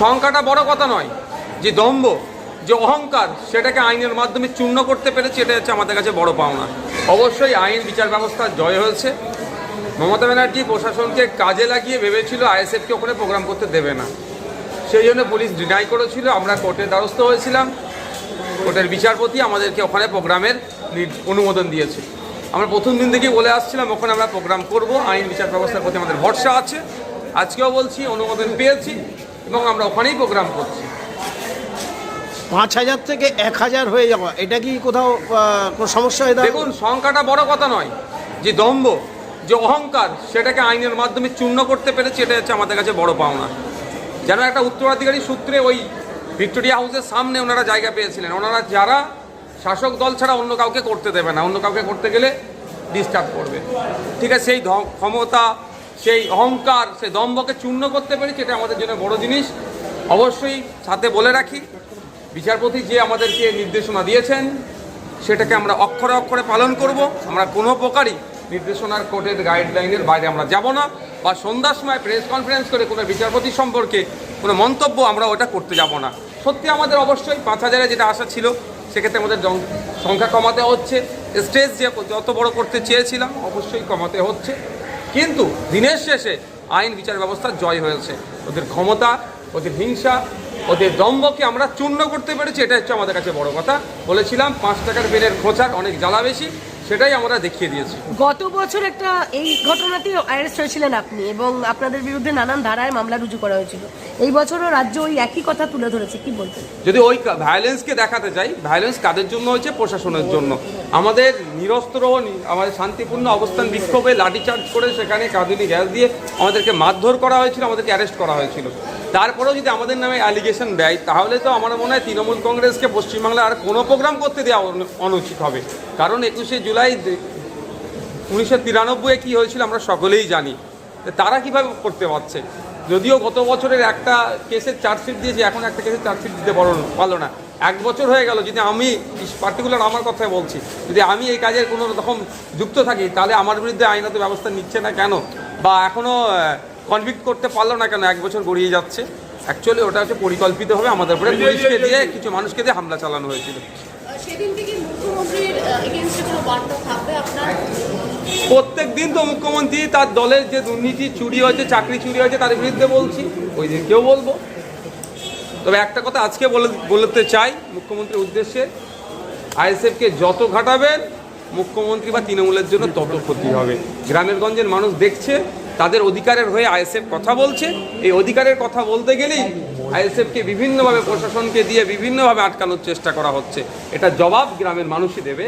সংখ্যাটা বড় কথা নয়, যে দম্ভ, যে অহংকার, সেটাকে আইনের মাধ্যমে চূর্ণ করতে পেরেছে এটা হচ্ছে আমাদের কাছে বড় পাওনা। অবশ্যই আইন বিচার ব্যবস্থা জয় হয়েছে। মমতা ব্যানার্জি প্রশাসনকে কাজে লাগিয়ে ভেবেছিল আইএসএফকে ওখানে প্রোগ্রাম করতে দেবে না। সেই জন্য পুলিশ ডিনাই করেছিল, আমরা কোর্টের দ্বারস্থ হয়েছিলাম। কোর্টের বিচারপতি আমাদেরকে ওখানে প্রোগ্রামের অনুমোদন দিয়েছে। আমরা প্রথম দিন থেকেই বলে আসছিলাম, ওখানে আমরা প্রোগ্রাম করব, আইন বিচার ব্যবস্থার প্রতি আমাদের ভরসা আছে। আজকেও বলছি, অনুমোদন পেয়েছি। এবং আমরা ওখানেই প্রোগ্রাম করছি। পাঁচ হাজার থেকে এক হাজার হয়ে যাওয়া এটা কি কোথাও কোনো সমস্যা হয়ে? দেখুন সংখ্যাটা বড় কথা নয় যে দম্ভ যে অহংকার সেটাকে আইনের মাধ্যমে চূর্ণ করতে পেরেছে এটা হচ্ছে আমাদের কাছে বড় পাওনা। যেন একটা উত্তরাধিকারী সূত্রে ওই ভিক্টোরিয়া হাউসের সামনে ওনারা জায়গা পেয়েছিলেন। ওনারা যারা শাসক দল ছাড়া অন্য কাউকে করতে দেবে না অন্য কাউকে করতে গেলে ডিস্টার্ব করবে। ঠিক আছে সেই ক্ষমতা সেই অহংকার, সেই দম্ভকে চূর্ণ করতে পেরেছে এটা আমাদের জন্য বড় জিনিস। অবশ্যই সাথে বলে রাখি, বিচারপতি যে আমাদেরকে নির্দেশনা দিয়েছেন, সেটাকে আমরা অক্ষরে অক্ষরে পালন করব। আমরা কোনো প্রকারই নির্দেশনার কোর্টের গাইডলাইনের বাইরে আমরা যাব না বা সন্ধ্যার সময় প্রেস কনফারেন্স করে কোনো বিচারপতি সম্পর্কে কোনো মন্তব্য আমরা ওটা করতে যাব না। সত্যি আমাদের অবশ্যই পাঁচ হাজারে যেটা আশা ছিল, সেক্ষেত্রে আমাদের সংখ্যা কমাতে হচ্ছে। স্টেজ যে যত বড় করতে চেয়েছিলাম, অবশ্যই কমাতে হচ্ছে। কিন্তু দিনের শেষে আইন বিচার ব্যবস্থা জয় হয়েছে। ওদের ক্ষমতা, ওদের হিংসা, ওদের দম্ভকে আমরা চূর্ণ করতে পেরেছি এটা হচ্ছে আমাদের কাছে বড় কথা। বলেছিলাম, পাঁচ টাকার বেলের খোঁচার অনেক জ্বালা বেশি সেটাই আমরা দেখিয়ে দিয়েছি। গত বছর একটা এই ঘটনাতে অ্যারেস্ট হয়েছিলেন আপনি এবং আপনাদের বিরুদ্ধে নানান ধারায় মামলা রুজু করা হয়েছিল। এই বছরও রাজ্য ওই একই কথা তুলে ধরেছে কি বলতেন যদি ওই ভায়োলেন্সকে দেখাতে চাই ভায়োলেন্স কাদের জন্য হয়েছে? প্রশাসনের জন্য। আমাদের নিরস্ত্র আমাদের শান্তিপূর্ণ অবস্থান বিক্ষোভে লাঠিচার্জ করে সেখানে কাঁদুনি গ্যাস দিয়ে আমাদেরকে মারধর করা হয়েছিল আমাদেরকে অ্যারেস্ট করা হয়েছিল। তারপরেও যদি আমাদের নামে অ্যালিগেশন দেয়, তাহলে তো আমার মনে হয় তৃণমূল কংগ্রেসকে পশ্চিমবাংলায় আর কোনো প্রোগ্রাম করতে দেওয়া অনুচিত হবে। কারণ একুশে জুলাই উনিশশো তিরানব্বই কী হয়েছিল আমরা সকলেই জানি। তারা কীভাবে করতে পারছে? যদিও গত বছরের একটা কেসের চার্জশিট দিয়েছে, এখন একটা কেসের চার্জশিট দিতে পারো পারল না। এক বছর হয়ে গেল, যদি আমি পার্টিকুলার আমার কথাই বলছি, যদি আমি এই কাজের কোনো রকম যুক্ত থাকি, তাহলে আমার বিরুদ্ধে আইনত ব্যবস্থা নিচ্ছে না কেন? বা এখনও কনভিক্ট করতে পারল না কেন? এক বছর গড়িয়ে যাচ্ছে। অ্যাকচুয়ালি ওটা হচ্ছে পরিকল্পিতভাবে আমাদের উপরে পুলিশকে দিয়ে কিছু মানুষকে দিয়ে হামলা চালানো হয়েছিল। সেদিন থেকে মুখ্যমন্ত্রীর এগেনস্টে কোনো বার্তা থাকবে আপনার? প্রত্যেক দিন তো মুখ্যমন্ত্রী তার দলের যে দুর্নীতি চুরি হয়েছে চাকরি চুরি হয়েছে তার বিরুদ্ধে বলছি। ওই দিনকেও বলব। তবে একটা কথা আজকে বলে বলতে চাই মুখ্যমন্ত্রীর উদ্দেশ্যে আইএসএফকে যত ঘাটাবেন মুখ্যমন্ত্রী বা তৃণমূলের জন্য তত ক্ষতি হবে। গ্রামের গঞ্জের মানুষ দেখছে তাদের অধিকারের হয়ে আইএসএফ কথা বলছে। এই অধিকারের কথা বলতে গেলেই আইএসএফকে বিভিন্নভাবে প্রশাসনকে দিয়ে বিভিন্নভাবে আটকানোর চেষ্টা করা হচ্ছে। এটা জবাব গ্রামের মানুষই দেবে।